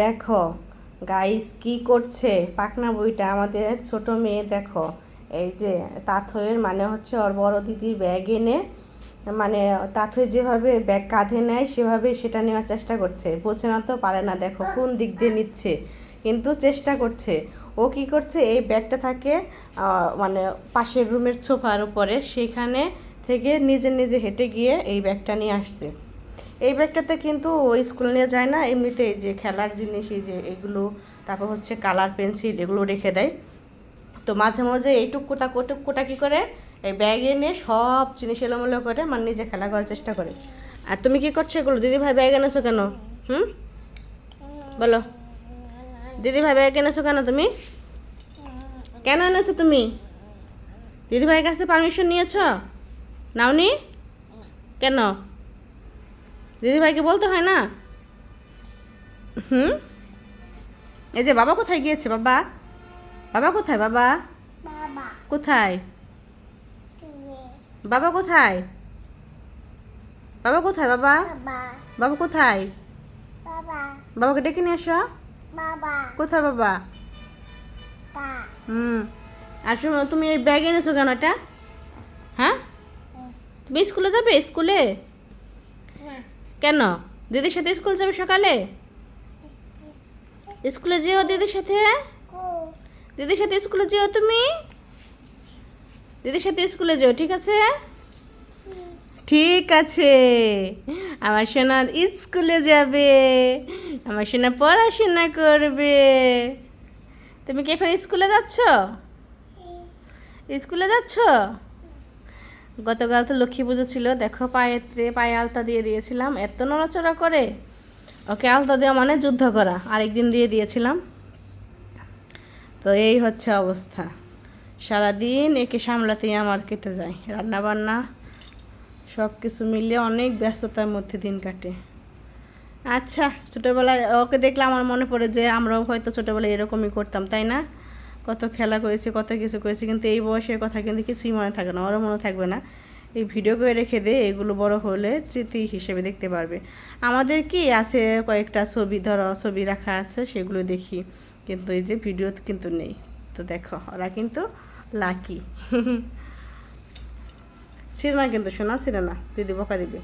দেখো গাইস কি করছে? পাকনা বইটা আমাদের ছোট মেয়ে, দেখো। এই যে তাথয়ের মানে হচ্ছে ওর বড় দিদির ব্যাগ এনে মানে তাথই যেভাবে ব্যাগ কাঁধে নেয়, সেভাবে সেটা নেওয়ার চেষ্টা করছে। বোঝে না তো, পারে না। দেখো, কোন দিক দিয়ে নিচ্ছে, কিন্তু চেষ্টা করছে। ও কি করছে, এই ব্যাগটা থাকে মানে পাশের রুমের সোফার উপরে, সেখানে থেকে নিজে নিজে হেঁটে গিয়ে এই ব্যাগটা নিয়ে আসছে। এই ব্যাগটাতে কিন্তু স্কুল নিয়ে যায় না, এমনিতে এই যে খেলার জিনিস, এই যে এগুলো, তারপর হচ্ছে কালার পেন্সিল এগুলো রেখে দেয়। তো মাঝে মাঝে এই টুকুটা টুকুটা কী করে? এই ব্যাগে নিয়ে সব জিনিস এলোমেলো করে মানে নিজে খেলা করার চেষ্টা করে। আর তুমি কি করছ এগুলো? দিদি ভাই ব্যাগ এনেছো কেন? হুম? বলো। দিদি ভাই ব্যাগ এনেছো কেন তুমি? কেন এনেছো তুমি? দিদি ভাইয়ের কাছ থেকে পারমিশন নিয়েছো? নাওনি? কেন? দিদিভাইকে বলতে হয় না? হুম? এই যে বাবা কোথায় গিয়েছে বাবা? বাবা কোথায় বাবা? কোথায়? বাবা কোথায়? বাবা কোথায় বাবা? বাবা। বাবা কোথায়? বাবাকে ডেকে নিয়ে আসো বাবা। কোথায় বাবা? হুম। আর তুমি এই ব্যাগ এনেছো কেন এটা? হ্যাঁ? তুমি স্কুলে যাবে? স্কুলে? কেন? দিদির সাথে স্কুল যাবে সকালে? স্কুলে যেও দিদির সাথে। দিদির সাথে স্কুলে যেও তুমি? দিদির সাথে স্কুলে যেও, ঠিক আছে? ঠিক আছে। আমার সোনা স্কুলে যাবে। আমার সোনা পড়াশোনা করবে। তুমি কি এখন স্কুলে যাচ্ছ? স্কুলে যাচ্ছ? গতকাল তো লক্ষ্মী পুজো ছিল, দেখো পায়েতে পায়ে আলতা দিয়ে দিয়েছিলাম, এত নড়াচড়া করে। ওকে আলতা দেওয়া মানে যুদ্ধ করা, আরেকদিন দিয়ে দিয়েছিলাম। তো এই হচ্ছে অবস্থা। সারাদিন একে সামলাতেই আমার কেটে যায় রান্না বান্না সব কিছু মিলিয়ে অনেক ব্যস্ততার মধ্যে দিন কাটে। আচ্ছা ছোটোবেলায় ওকে দেখলে আমার মনে পড়ে যে আমরাও হয়তো ছোটোবেলায় এরকমই করতাম, তাই না? কত খেলা করেছে, কত কিছু করেছে, কিন্তু এই বয়সের কথা কিন্তু কিছুই মনে থাকে না, ওরও মনে থাকবে না। এই ভিডিও করে রেখে দে, এগুলো বড় হলে স্মৃতি হিসেবে দেখতে পারবে। আমাদের কি আছে কয়েকটা ছবি, ধরো ছবি রাখা আছে, সেগুলো দেখি। কিন্তু এই যে ভিডিও কিন্তু নেই। তো দেখো, ওরা কিন্তু লাকি ছিল না কিন্তু শোনা ছিল না, দিদি বকা দিবে।